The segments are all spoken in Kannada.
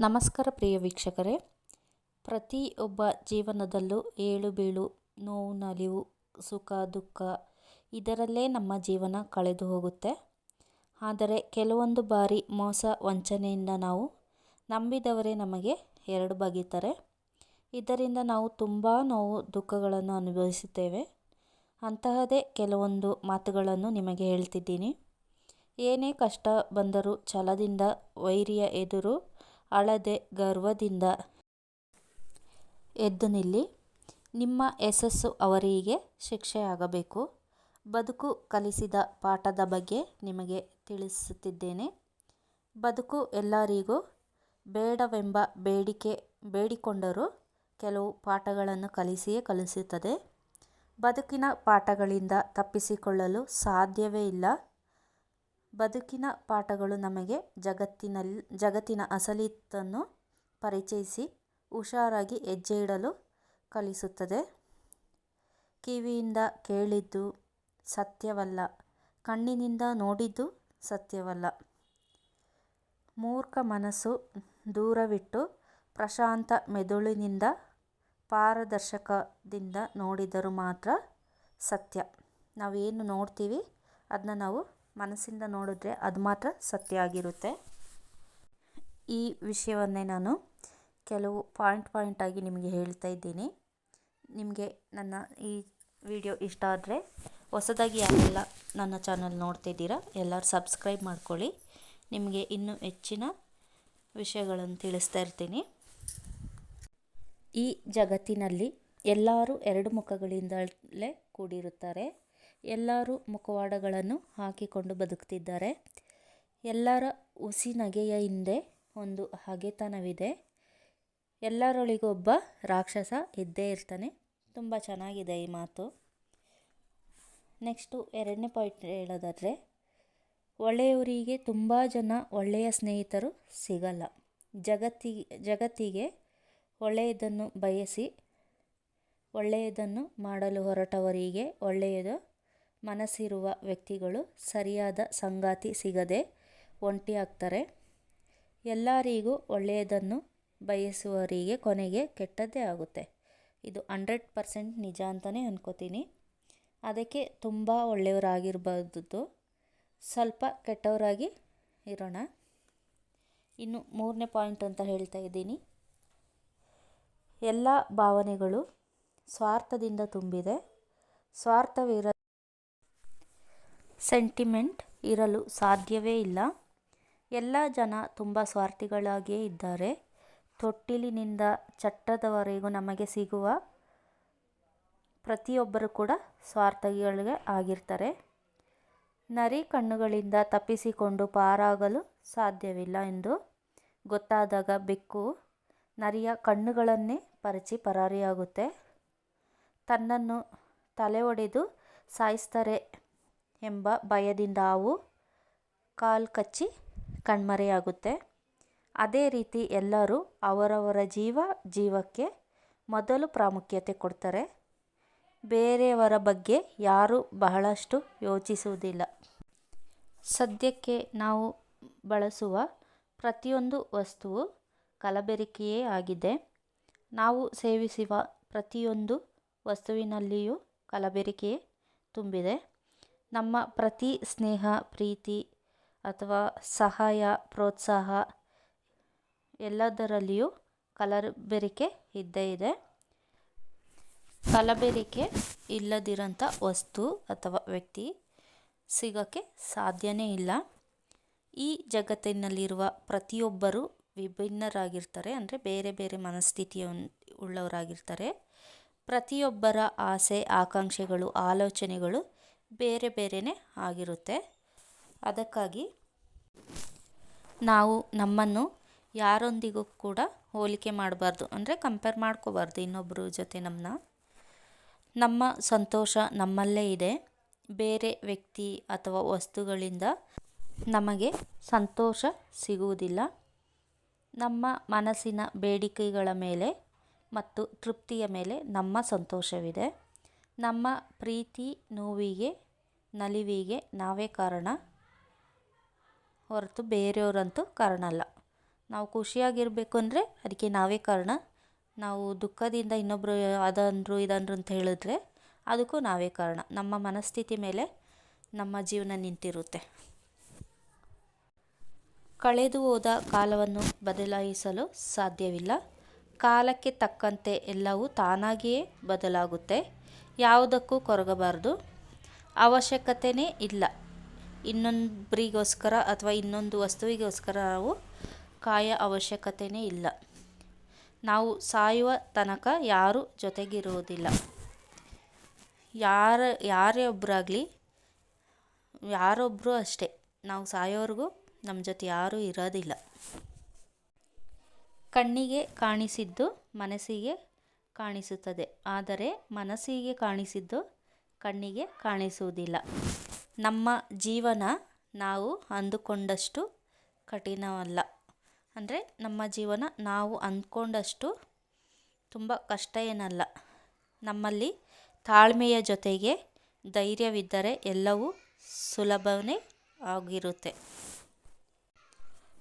ನಮಸ್ಕಾರ ಪ್ರಿಯ ವೀಕ್ಷಕರೇ. ಪ್ರತಿಯೊಬ್ಬ ಜೀವನದಲ್ಲೂ ಏಳು ಬೀಳು, ನೋವು, ನಲಿವು, ಸುಖ, ದುಃಖ ಇದರಲ್ಲೇ ನಮ್ಮ ಜೀವನ ಕಳೆದು ಹೋಗುತ್ತೆ. ಆದರೆ ಕೆಲವೊಂದು ಬಾರಿ ಮೋಸ, ವಂಚನೆಯಿಂದ ನಾವು ನಂಬಿದವರೇ ನಮಗೆ ಎರಡು ಬಗೆತಾರೆ. ಇದರಿಂದ ನಾವು ತುಂಬ ನೋವು, ದುಃಖಗಳನ್ನು ಅನುಭವಿಸುತ್ತೇವೆ. ಅಂತಹದೇ ಕೆಲವೊಂದು ಮಾತುಗಳನ್ನು ನಿಮಗೆ ಹೇಳ್ತಿದ್ದೀನಿ. ಏನೇ ಕಷ್ಟ ಬಂದರೂ, ಛಲದಿಂದ, ವೈರಿಯ ಎದುರು ಅಳದೆ ಗರ್ವದಿಂದ ಎದ್ದು ನಿಲ್ಲಿ. ನಿಮ್ಮ ಯಶಸ್ಸು ಅವರಿಗೆ ಶಿಕ್ಷೆಯಾಗಬೇಕು. ಬದುಕು ಕಲಿಸಿದ ಪಾಠದ ಬಗ್ಗೆ ನಿಮಗೆ ತಿಳಿಸುತ್ತಿದ್ದೇನೆ. ಬದುಕು ಎಲ್ಲರಿಗೂ ಬೇಡವೆಂಬ ಬೇಡಿಕೆ ಬೇಡಿಕೊಂಡರೂ ಕೆಲವು ಪಾಠಗಳನ್ನು ಕಲಿಸಿಯೇ ಕಲಿಸುತ್ತದೆ. ಬದುಕಿನ ಪಾಠಗಳಿಂದ ತಪ್ಪಿಸಿಕೊಳ್ಳಲು ಸಾಧ್ಯವೇ ಇಲ್ಲ. ಬದುಕಿನ ಪಾಠಗಳು ನಮಗೆ ಜಗತ್ತಿನಲ್ಲಿ ಜಗತ್ತಿನ ಅಸಲಿತನ್ನು ಪರಿಚಯಿಸಿ, ಹುಷಾರಾಗಿ ಹೆಜ್ಜೆ ಇಡಲು ಕಲಿಸುತ್ತದೆ. ಕಿವಿಯಿಂದ ಕೇಳಿದ್ದು ಸತ್ಯವಲ್ಲ, ಕಣ್ಣಿನಿಂದ ನೋಡಿದ್ದು ಸತ್ಯವಲ್ಲ. ಮೂರ್ಖ ಮನಸ್ಸು ದೂರವಿಟ್ಟು ಪ್ರಶಾಂತ ಮೆದುಳಿನಿಂದ ಪಾರದರ್ಶಕದಿಂದ ನೋಡಿದರೂ ಮಾತ್ರ ಸತ್ಯ. ನಾವೇನು ನೋಡ್ತೀವಿ ಅದನ್ನ ನಾವು ಮನಸ್ಸಿಂದ ನೋಡಿದ್ರೆ ಅದು ಮಾತ್ರ ಸತ್ಯ ಆಗಿರುತ್ತೆ. ಈ ವಿಷಯವನ್ನೇ ನಾನು ಕೆಲವು ಪಾಯಿಂಟ್ ಪಾಯಿಂಟಾಗಿ ನಿಮಗೆ ಹೇಳ್ತಾ ಇದ್ದೀನಿ. ನಿಮಗೆ ನನ್ನ ಈ ವಿಡಿಯೋ ಇಷ್ಟ ಆದರೆ ಹೊಸದಾಗಿ ಯಾರೆಲ್ಲ ನನ್ನ ಚಾನಲ್ ನೋಡ್ತಿದ್ದೀರಾ ಎಲ್ಲರೂ ಸಬ್ಸ್ಕ್ರೈಬ್ ಮಾಡ್ಕೊಳ್ಳಿ. ನಿಮಗೆ ಇನ್ನೂ ಹೆಚ್ಚಿನ ವಿಷಯಗಳನ್ನು ತಿಳಿಸ್ತಾ ಇರ್ತೀನಿ. ಈ ಜಗತ್ತಿನಲ್ಲಿ ಎಲ್ಲರೂ ಎರಡು ಮುಖಗಳಿಂದಲೇ ಕೂಡಿರುತ್ತಾರೆ. ಎಲ್ಲರೂ ಮುಖವಾಡಗಳನ್ನು ಹಾಕಿಕೊಂಡು ಬದುಕ್ತಿದ್ದಾರೆ. ಎಲ್ಲರ ಉಸಿ ನಗೆಯ ಹಿಂದೆ ಒಂದು ಹಗೆತನವಿದೆ. ಎಲ್ಲರೊಳಗೊಬ್ಬ ರಾಕ್ಷಸ ಇದ್ದೇ ಇರ್ತಾನೆ. ತುಂಬ ಚೆನ್ನಾಗಿದೆ ಈ ಮಾತು. ನೆಕ್ಸ್ಟು ಎರಡನೇ ಪಾಯಿಂಟ್ ಹೇಳೋದಾದರೆ, ಒಳ್ಳೆಯವರಿಗೆ ತುಂಬ ಜನ ಒಳ್ಳೆಯ ಸ್ನೇಹಿತರು ಸಿಗಲ್ಲ. ಜಗತ್ತಿಗೆ ಜಗತ್ತಿಗೆ ಒಳ್ಳೆಯದನ್ನು ಬಯಸಿ, ಒಳ್ಳೆಯದನ್ನು ಮಾಡಲು ಹೊರಟವರಿಗೆ ಒಳ್ಳೆಯದು ಮನಸ್ಸಿರುವ ವ್ಯಕ್ತಿಗಳು ಸರಿಯಾದ ಸಂಗಾತಿ ಸಿಗದೆ ಒಂಟಿಯಾಗ್ತಾರೆ ಎಲ್ಲರಿಗೂ ಒಳ್ಳೆಯದನ್ನು ಬಯಸುವವರಿಗೆ ಕೊನೆಗೆ ಕೆಟ್ಟದ್ದೇ ಆಗುತ್ತೆ. ಇದು ಹಂಡ್ರೆಡ್ ಪರ್ಸೆಂಟ್ ನಿಜ ಅಂತಲೇ ಅನ್ಕೋತೀನಿ. ಅದಕ್ಕೆ ತುಂಬ ಒಳ್ಳೆಯವರಾಗಿರ್ಬಾರ್ದು. ಸ್ವಲ್ಪ ಕೆಟ್ಟವರಾಗಿ ಇರೋಣ. ಇನ್ನು ಮೂರನೇ ಪಾಯಿಂಟ್ ಅಂತ ಹೇಳ್ತಾ ಇದ್ದೀನಿ. ಎಲ್ಲ ಭಾವನೆಗಳು ಸ್ವಾರ್ಥದಿಂದ ತುಂಬಿದೆ. ಸ್ವಾರ್ಥವಿರ ಸೆಂಟಿಮೆಂಟ್ ಇರಲು ಸಾಧ್ಯವೇ ಇಲ್ಲ. ಎಲ್ಲ ಜನ ತುಂಬ ಸ್ವಾರ್ಥಿಗಳಾಗಿಯೇ ಇದ್ದಾರೆ. ತೊಟ್ಟಿಲಿನಿಂದ ಚಟ್ಟದವರೆಗೂ ನಮಗೆ ಸಿಗುವ ಪ್ರತಿಯೊಬ್ಬರು ಕೂಡ ಸ್ವಾರ್ಥಿಗಳಿಗೆ ಆಗಿರ್ತಾರೆ. ನರಿ ಕಣ್ಣುಗಳಿಂದ ತಪ್ಪಿಸಿಕೊಂಡು ಪಾರಾಗಲು ಸಾಧ್ಯವಿಲ್ಲ ಎಂದು ಗೊತ್ತಾದಾಗ ಬೆಕ್ಕು ನರಿಯ ಕಣ್ಣುಗಳನ್ನೇ ಪರಚಿ ಪರಾರಿಯಾಗುತ್ತೆ. ತನ್ನನ್ನು ತಲೆ ಒಡೆದು ಸಾಯಿಸ್ತಾರೆ ಎಂಬ ಭಯದಿಂದ ಹಾವು ಕಾಲು ಕಚ್ಚಿ ಕಣ್ಮರೆಯಾಗುತ್ತೆ. ಅದೇ ರೀತಿ ಎಲ್ಲರೂ ಅವರವರ ಜೀವ ಜೀವಕ್ಕೆ ಮೊದಲು ಪ್ರಾಮುಖ್ಯತೆ ಕೊಡ್ತಾರೆ. ಬೇರೆಯವರ ಬಗ್ಗೆ ಯಾರೂ ಬಹಳಷ್ಟು ಯೋಚಿಸುವುದಿಲ್ಲ. ಸದ್ಯಕ್ಕೆ ನಾವು ಬಳಸುವ ಪ್ರತಿಯೊಂದು ವಸ್ತುವು ಕಲಬೆರಕೆಯೇ ಆಗಿದೆ. ನಾವು ಸೇವಿಸುವ ಪ್ರತಿಯೊಂದು ವಸ್ತುವಿನಲ್ಲಿಯೂ ಕಲಬೆರಕೆಯೇ ತುಂಬಿದೆ. ನಮ್ಮ ಪ್ರತಿ ಸ್ನೇಹ, ಪ್ರೀತಿ ಅಥವಾ ಸಹಾಯ, ಪ್ರೋತ್ಸಾಹ ಎಲ್ಲದರಲ್ಲಿಯೂ ಕಲಬೆರಕೆ ಇದ್ದೇ ಇದೆ. ಕಲಬೆರಕೆ ಇಲ್ಲದಿರೋಂಥ ವಸ್ತು ಅಥವಾ ವ್ಯಕ್ತಿ ಸಿಗೋಕ್ಕೆ ಸಾಧ್ಯನೇ ಇಲ್ಲ. ಈ ಜಗತ್ತಿನಲ್ಲಿರುವ ಪ್ರತಿಯೊಬ್ಬರೂ ವಿಭಿನ್ನರಾಗಿರ್ತಾರೆ ಅಂದರೆ ಬೇರೆ ಬೇರೆ ಮನಸ್ಥಿತಿಯ ಉಳ್ಳವರಾಗಿರ್ತಾರೆ. ಪ್ರತಿಯೊಬ್ಬರ ಆಸೆ, ಆಕಾಂಕ್ಷೆಗಳು, ಆಲೋಚನೆಗಳು ಬೇರೆ ಬೇರೆಯೇ ಆಗಿರುತ್ತೆ. ಅದಕ್ಕಾಗಿ ನಾವು ನಮ್ಮನ್ನು ಯಾರೊಂದಿಗೂ ಕೂಡ ಹೋಲಿಕೆ ಮಾಡಬಾರ್ದು. ಅಂದರೆ ಕಂಪೇರ್ ಮಾಡ್ಕೋಬಾರ್ದು ಇನ್ನೊಬ್ಬರ ಜೊತೆ ನಮ್ಮನ್ನ ನಮ್ಮ ಸಂತೋಷ ನಮ್ಮಲ್ಲೇ ಇದೆ. ಬೇರೆ ವ್ಯಕ್ತಿ ಅಥವಾ ವಸ್ತುಗಳಿಂದ ನಮಗೆ ಸಂತೋಷ ಸಿಗುವುದಿಲ್ಲ. ನಮ್ಮ ಮನಸ್ಸಿನ ಬೇಡಿಕೆಗಳ ಮೇಲೆ ಮತ್ತು ತೃಪ್ತಿಯ ಮೇಲೆ ನಮ್ಮ ಸಂತೋಷವಿದೆ. ನಮ್ಮ ಪ್ರೀತಿ ನೋವಿಗೆ, ನಲಿವಿಗೆ ನಾವೇ ಕಾರಣ? ಹೊರತು ಬೇರೆಯವರಂತೂ ಕಾರಣ ಅಲ್ಲ. ನಾವು ಖುಷಿಯಾಗಿರಬೇಕು ಅಂದರೆ ಅದಕ್ಕೆ ನಾವೇ ಕಾರಣ. ನಾವು ದುಃಖದಿಂದ ಇನ್ನೊಬ್ಬರು ಅದಂದರು ಇದಂದ್ರು ಅಂತ ಹೇಳಿದ್ರೆ ಅದಕ್ಕೂ ನಾವೇ ಕಾರಣ. ನಮ್ಮ ಮನಸ್ಥಿತಿ ಮೇಲೆ ನಮ್ಮ ಜೀವನ ನಿಂತಿರುತ್ತೆ. ಕಳೆದು ಹೋದ ಕಾಲವನ್ನು ಬದಲಾಯಿಸಲು ಸಾಧ್ಯವಿಲ್ಲ. ಕಾಲಕ್ಕೆ ತಕ್ಕಂತೆ ಎಲ್ಲವೂ ತಾನಾಗಿಯೇ ಬದಲಾಗುತ್ತೆ. ಯಾವುದಕ್ಕೂ ಕೊರಗಬಾರ್ದು. ಅವಶ್ಯಕತೆಯೇ ಇಲ್ಲ. ಇನ್ನೊಬ್ಬರಿಗೋಸ್ಕರ ಅಥವಾ ಇನ್ನೊಂದು ವಸ್ತುವಿಗೋಸ್ಕರ ನಾವು ಕಾಯ ಅವಶ್ಯಕತೆಯೇ ಇಲ್ಲ. ನಾವು ಸಾಯುವ ತನಕ ಯಾರೂ ಜೊತೆಗಿರುವುದಿಲ್ಲ. ಯಾರ ಯಾರೇ ಒಬ್ಬರಾಗಲಿ ಯಾರೊಬ್ಬರು ಅಷ್ಟೇ. ನಾವು ಸಾಯೋವರೆಗೂ ನಮ್ಮ ಜೊತೆ ಯಾರೂ ಇರೋದಿಲ್ಲ. ಕಣ್ಣಿಗೆ ಕಾಣಿಸಿದ್ದು, ಮನಸ್ಸಿಗೆ ಕಾಣಿಸುತ್ತದೆ. ಆದರೆ ಮನಸ್ಸಿಗೆ ಕಾಣಿಸಿದ್ದು ಕಣ್ಣಿಗೆ ಕಾಣಿಸುವುದಿಲ್ಲ. ನಮ್ಮ ಜೀವನ ನಾವು ಅಂದುಕೊಂಡಷ್ಟು ಕಠಿಣವಲ್ಲ. ಅಂದರೆ ನಮ್ಮ ಜೀವನ ನಾವು ಅಂದ್ಕೊಂಡಷ್ಟು ತುಂಬ ಕಷ್ಟ ಏನಲ್ಲ. ನಮ್ಮಲ್ಲಿ ತಾಳ್ಮೆಯ ಜೊತೆಗೆ ಧೈರ್ಯವಿದ್ದರೆ ಎಲ್ಲವೂ ಸುಲಭವೇ ಆಗಿರುತ್ತೆ.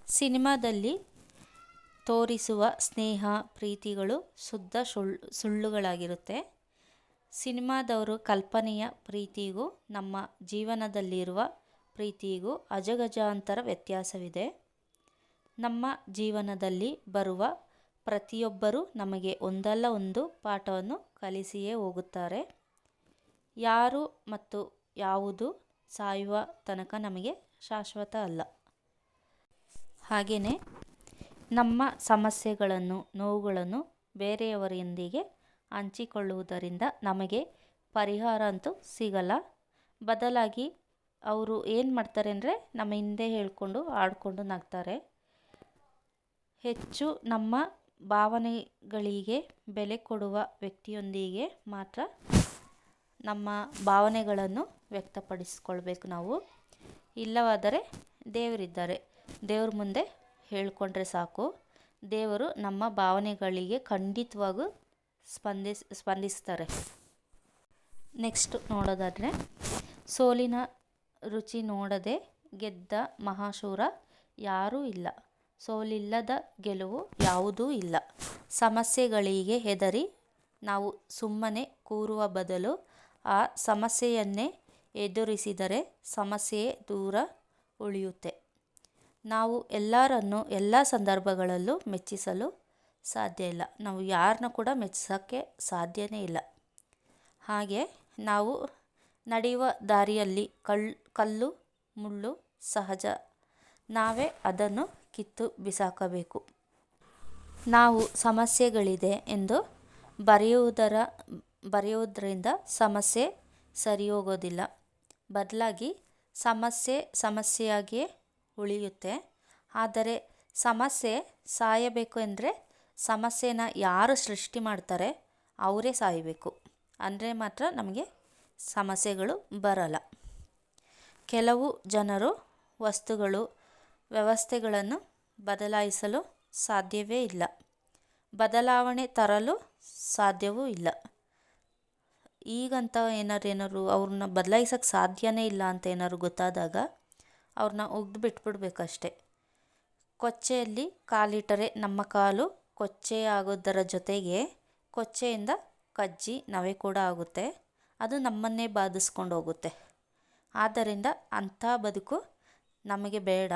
ಸಿನಿಮಾದಲ್ಲಿ ತೋರಿಸುವ ಸ್ನೇಹ, ಪ್ರೀತಿಗಳು ಶುದ್ಧ ಸುಳ್ಳು ಸುಳ್ಳುಗಳಾಗಿರುತ್ತೆ. ಸಿನಿಮಾದವರು ಕಲ್ಪನೆಯ ಪ್ರೀತಿಗೂ, ನಮ್ಮ ಜೀವನದಲ್ಲಿರುವ ಪ್ರೀತಿಗೂ ಅಜಗಜಾಂತರ ವ್ಯತ್ಯಾಸವಿದೆ. ನಮ್ಮ ಜೀವನದಲ್ಲಿ ಬರುವ ಪ್ರತಿಯೊಬ್ಬರೂ ನಮಗೆ ಒಂದಲ್ಲ ಒಂದು ಪಾಠವನ್ನು ಕಲಿಸಿಯೇ ಹೋಗುತ್ತಾರೆ. ಯಾರು ಮತ್ತು ಯಾವುದು ಸಾಯುವ ತನಕ ನಮಗೆ ಶಾಶ್ವತ ಅಲ್ಲ. ಹಾಗೆಯೇ ನಮ್ಮ ಸಮಸ್ಯೆಗಳನ್ನು, ನೋವುಗಳನ್ನು ಬೇರೆಯವರೊಂದಿಗೆ ಹಂಚಿಕೊಳ್ಳುವುದರಿಂದ ನಮಗೆ ಪರಿಹಾರ ಅಂತೂ ಸಿಗಲ್ಲ. ಬದಲಾಗಿ ಅವರು ಏನು ಮಾಡ್ತಾರೆ ಅಂದರೆ ನಮ್ಮ ಹಿಂದೆ ಹೇಳಿಕೊಂಡು, ಆಡಿಕೊಂಡು ನಗ್ತಾರೆ. ಹೆಚ್ಚು ನಮ್ಮ ಭಾವನೆಗಳಿಗೆ ಬೆಲೆ ಕೊಡುವ ವ್ಯಕ್ತಿಯೊಂದಿಗೆ ಮಾತ್ರ ನಮ್ಮ ಭಾವನೆಗಳನ್ನು ವ್ಯಕ್ತಪಡಿಸಿಕೊಳ್ಬೇಕು ನಾವು. ಇಲ್ಲವಾದರೆ ದೇವರಿದ್ದಾರೆ. ದೇವ್ರ ಮುಂದೆ ಹೇಳಿಕೊಂಡ್ರೆ ಸಾಕು. ದೇವರು ನಮ್ಮ ಭಾವನೆಗಳಿಗೆ ಖಂಡಿತವಾಗೂ ಸ್ಪಂದಿಸ್, ಸ್ಪಂದಿಸ್ತಾರೆ. ನೆಕ್ಸ್ಟ್ ನೋಡೋದಾದರೆ, ಸೋಲಿನ ರುಚಿ ನೋಡದೆ ಗೆದ್ದ ಮಹಾಶೂರ ಯಾರೂ ಇಲ್ಲ. ಸೋಲಿಲ್ಲದ ಗೆಲುವು ಯಾವುದೂ ಇಲ್ಲ. ಸಮಸ್ಯೆಗಳಿಗೆ ಹೆದರಿ ನಾವು ಸುಮ್ಮನೆ ಕೂರುವ ಬದಲು ಆ ಸಮಸ್ಯೆಯನ್ನೇ ಎದುರಿಸಿದರೆ ಸಮಸ್ಯೆಯೇ ದೂರ ಉಳಿಯುತ್ತೆ. ನಾವು ಎಲ್ಲರನ್ನು ಎಲ್ಲ ಸಂದರ್ಭಗಳಲ್ಲೂ ಮೆಚ್ಚಿಸಲು ಸಾಧ್ಯ ಇಲ್ಲ. ನಾವು ಯಾರನ್ನ ಕೂಡ ಮೆಚ್ಚಿಸೋಕ್ಕೆ ಸಾಧ್ಯವೇ ಇಲ್ಲ. ಹಾಗೆ ನಾವು ನಡೆಯುವ ದಾರಿಯಲ್ಲಿ ಕಳ್ಳು ಕಲ್ಲು, ಮುಳ್ಳು ಸಹಜ. ನಾವೇ ಅದನ್ನು ಕಿತ್ತು ಬಿಸಾಕಬೇಕು. ನಾವು ಸಮಸ್ಯೆಗಳಿದೆ ಎಂದು ಬರೆಯುವುದರ, ಬರೆಯುವುದರಿಂದ ಸಮಸ್ಯೆ ಸರಿ ಹೋಗೋದಿಲ್ಲ ಬದಲಾಗಿ ಸಮಸ್ಯೆ ಸಮಸ್ಯೆಯಾಗಿಯೇ ಉಳಿಯುತ್ತೆ. ಆದರೆ ಸಮಸ್ಯೆ ಸಾಯಬೇಕು ಅಂದರೆ ಸಮಸ್ಯೆನ ಯಾರು ಸೃಷ್ಟಿ ಮಾಡ್ತಾರೆ ಅವರೇ ಸಾಯಬೇಕು. ಅಂದರೆ ಮಾತ್ರ ನಮಗೆ ಸಮಸ್ಯೆಗಳು ಬರಲ್ಲ. ಕೆಲವು ಜನರು ವಸ್ತುಗಳು, ವ್ಯವಸ್ಥೆಗಳನ್ನು ಬದಲಾಯಿಸಲು ಸಾಧ್ಯವೇ ಇಲ್ಲ. ಬದಲಾವಣೆ ತರಲು ಸಾಧ್ಯವೂ ಇಲ್ಲ. ಈಗಂತ ಏನಾರು ಅವ್ರನ್ನ ಬದಲಾಯಿಸೋಕ್ಕೆ ಸಾಧ್ಯವೇ ಇಲ್ಲ ಅಂತ ಏನಾದ್ರು ಗೊತ್ತಾದಾಗ ಅವ್ರನ್ನ ಒಗ್ದು ಬಿಟ್ಬಿಡ್ಬೇಕಷ್ಟೆ. ಕೊಚ್ಚೆಯಲ್ಲಿ ಕಾಲಿಟ್ಟರೆ ನಮ್ಮ ಕಾಲು ಕೊಚ್ಚೆ ಆಗೋದರ ಜೊತೆಗೆ ಕೊಚ್ಚೆಯಿಂದ ಕಜ್ಜಿ ನವೆ ಕೂಡ ಆಗುತ್ತೆ. ಅದು ನಮ್ಮನ್ನೇ ಬಾಧಿಸ್ಕೊಂಡು ಹೋಗುತ್ತೆ. ಆದ್ದರಿಂದ ಅಂಥ ಬದುಕು ನಮಗೆ ಬೇಡ.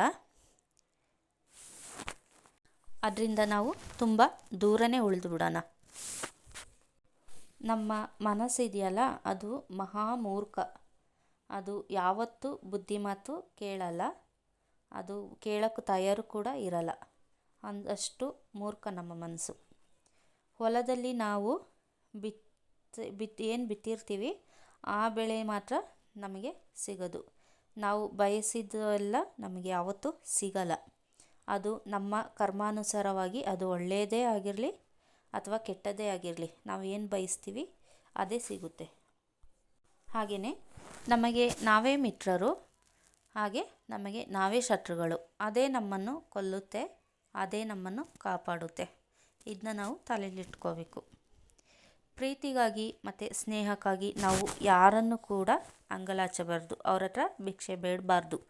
ಅದರಿಂದ ನಾವು ತುಂಬ ದೂರನೇ ಉಳಿದು ಬಿಡೋಣ. ನಮ್ಮ ಮನಸ್ಸಿದೆಯಲ್ಲ ಅದು ಮಹಾ ಮೂರ್ಖ ಅದು ಯಾವತ್ತೂ ಬುದ್ಧಿಮಾತು ಕೇಳಲ್ಲ. ಅದು ಕೇಳೋಕ್ಕೂ ತಯಾರು ಕೂಡ ಇರಲ್ಲ. ಅಂದಷ್ಟು ಮೂರ್ಖ ನಮ್ಮ ಮನಸ್ಸು. ಹೊಲದಲ್ಲಿ ನಾವು ಬಿತ್ತಿ ಬಿತ್ತಿ ಏನು ಬಿತ್ತಿರ್ತೀವಿ, ಆ ಬೆಳೆ ಮಾತ್ರ ನಮಗೆ ಸಿಗೋದು. ನಾವು ಬಯಸಿದ್ದೆಲ್ಲ ನಮಗೆ ಯಾವತ್ತೂ ಸಿಗಲ್ಲ. ಅದು ನಮ್ಮ ಕರ್ಮಾನುಸಾರವಾಗಿ ಅದು ಒಳ್ಳೆಯದೇ ಆಗಿರಲಿ ಅಥವಾ ಕೆಟ್ಟದ್ದೇ ಆಗಿರಲಿ, ನಾವು ಏನು ಬಯಸ್ತೀವಿ ಅದೇ ಸಿಗುತ್ತೆ. ಹಾಗೆಯೇ ನಮಗೆ ನಾವೇ ಮಿತ್ರರು, ಹಾಗೆ ನಮಗೆ ನಾವೇ ಶತ್ರುಗಳು. ಅದೇ ನಮ್ಮನ್ನು ಕೊಲ್ಲುತ್ತೆ, ಅದೇ ನಮ್ಮನ್ನು ಕಾಪಾಡುತ್ತೆ. ಇದನ್ನ ನಾವು ತಲೆಯಲ್ಲಿಟ್ಕೋಬೇಕು. ಪ್ರೀತಿಗಾಗಿ ಮತ್ತು ಸ್ನೇಹಕ್ಕಾಗಿ ನಾವು ಯಾರನ್ನು ಕೂಡ ಅಂಗಲಾಚಬಾರ್ದು, ಅವ್ರ ಹತ್ರ ಭಿಕ್ಷೆ ಬೇಡಬಾರ್ದು.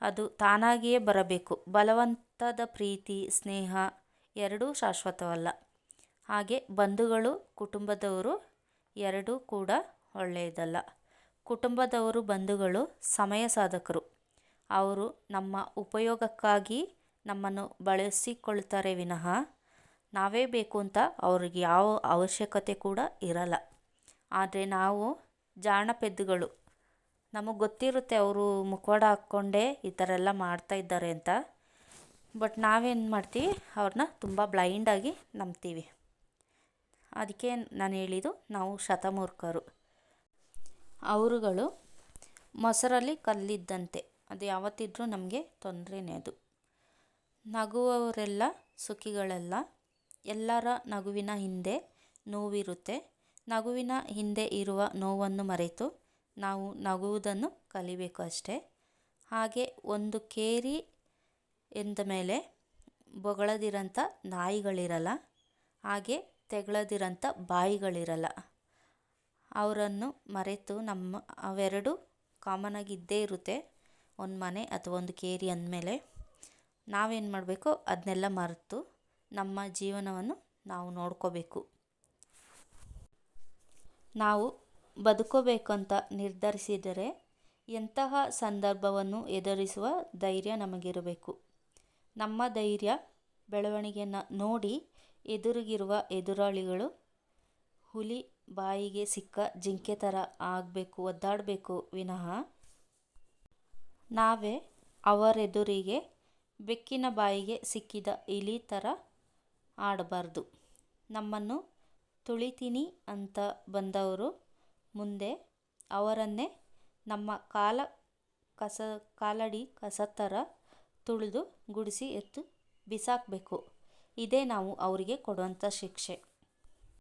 ಅದು ತಾನಾಗಿಯೇ ಬರಬೇಕು. ಬಲವಂತದ ಪ್ರೀತಿ, ಸ್ನೇಹ ಎರಡೂ ಶಾಶ್ವತವಲ್ಲ. ಹಾಗೆ ಬಂಧುಗಳು, ಕುಟುಂಬದವರು ಎರಡೂ ಕೂಡ ಒಳ್ಳೆಯದಲ್ಲ. ಕುಟುಂಬದವರು ಬಂಧುಗಳು ಸಮಯ ಸಾಧಕರು. ಅವರು ನಮ್ಮ ಉಪಯೋಗಕ್ಕಾಗಿ ನಮ್ಮನ್ನು ಬಳಸಿಕೊಳ್ತಾರೆ ವಿನಃ ನಾವೇ ಬೇಕು ಅಂತ ಅವ್ರಿಗೆ ಯಾವ ಅವಶ್ಯಕತೆ ಕೂಡ ಇರಲ್ಲ. ಆದರೆ ನಾವು ಜಾಣಪೆದ್ದುಗಳು. ನಮಗೆ ಗೊತ್ತಿರುತ್ತೆ ಅವರು ಮುಖವಾಡ ಹಾಕ್ಕೊಂಡೇ ಈ ಥರ ಎಲ್ಲ ಮಾಡ್ತಾ ಇದ್ದಾರೆ ಅಂತ. ಬಟ್ ನಾವೇನು ಮಾಡ್ತೀವಿ? ಅವ್ರನ್ನ ತುಂಬ ಬ್ಲೈಂಡಾಗಿ ನಂಬ್ತೀವಿ. ಅದಕ್ಕೆ ನಾನು ಹೇಳಿದ್ದು ನಾವು ಶತಮೂರ್ಖರು. ಅವರುಗಳು ಮೊಸರಲ್ಲಿ ಕಲ್ಲಿದ್ದಂತೆ. ಅದು ಯಾವತ್ತಿದ್ರೂ ನಮಗೆ ತೊಂದರೆನೇ ಅದು ನಗುವವರೆಲ್ಲ ಸುಖಿಗಳಲ್ಲ. ಎಲ್ಲರ ನಗುವಿನ ಹಿಂದೆ ನೋವಿರುತ್ತೆ. ನಗುವಿನ ಹಿಂದೆ ಇರುವ ನೋವನ್ನು ಮರೆತು ನಾವು ನಗುವುದನ್ನು ಕಲಿಬೇಕು ಅಷ್ಟೇ. ಹಾಗೆ ಒಂದು ಕೇರಿ ಎಂದ ಮೇಲೆ ಬೊಗಳದಿರಂಥ ನಾಯಿಗಳಿರಲ್ಲ, ಹಾಗೆ ತೆಗಳದಿರಂಥ ಬಾಯಿಗಳಿರಲ್ಲ. ಅವರನ್ನು ಮರೆತು ನಮ್ಮ ಅವೆರಡು ಕಾಮನಾಗಿ ಇದ್ದೇ ಇರುತ್ತೆ. ಒಂದು ಮನೆ ಅಥವಾ ಒಂದು ಕೇರಿ ಅಂದಮೇಲೆ ನಾವೇನು ಮಾಡಬೇಕು? ಅದನ್ನೆಲ್ಲ ಮರೆತು ನಮ್ಮ ಜೀವನವನ್ನು ನಾವು ನೋಡ್ಕೋಬೇಕು. ನಾವು ಬದುಕೋಬೇಕಂತ ನಿರ್ಧರಿಸಿದರೆ ಎಂತಹ ಸಂದರ್ಭವನ್ನು ಎದುರಿಸುವ ಧೈರ್ಯ ನಮಗಿರಬೇಕು. ನಮ್ಮ ಧೈರ್ಯ ಬೆಳವಣಿಗೆಯನ್ನು ನೋಡಿ ಎದುರಿಗಿರುವ ಎದುರಾಳಿಗಳು ಹುಲಿ ಬಾಯಿಗೆ ಸಿಕ್ಕ ಜಿಂಕೆ ಥರ ಆಗಬೇಕು, ಒದ್ದಾಡಬೇಕು ವಿನಃ ನಾವೇ ಅವರೆದುರಿಗೆ ಬೆಕ್ಕಿನ ಬಾಯಿಗೆ ಸಿಕ್ಕಿದ ಇಲಿ ಥರ ಆಡಬಾರ್ದು. ನಮ್ಮನ್ನು ತುಳಿತೀನಿ ಅಂತ ಬಂದವರು ಮುಂದೆ ಅವರನ್ನೇ ನಮ್ಮ ಕಾಲ ಕಸ, ಕಾಲಡಿ ಕಸ ಥರ ತುಳಿದು ಗುಡಿಸಿ ಎತ್ತು ಬಿಸಾಕಬೇಕು. ಇದೇ ನಾವು ಅವರಿಗೆ ಕೊಡುವಂಥ ಶಿಕ್ಷೆ.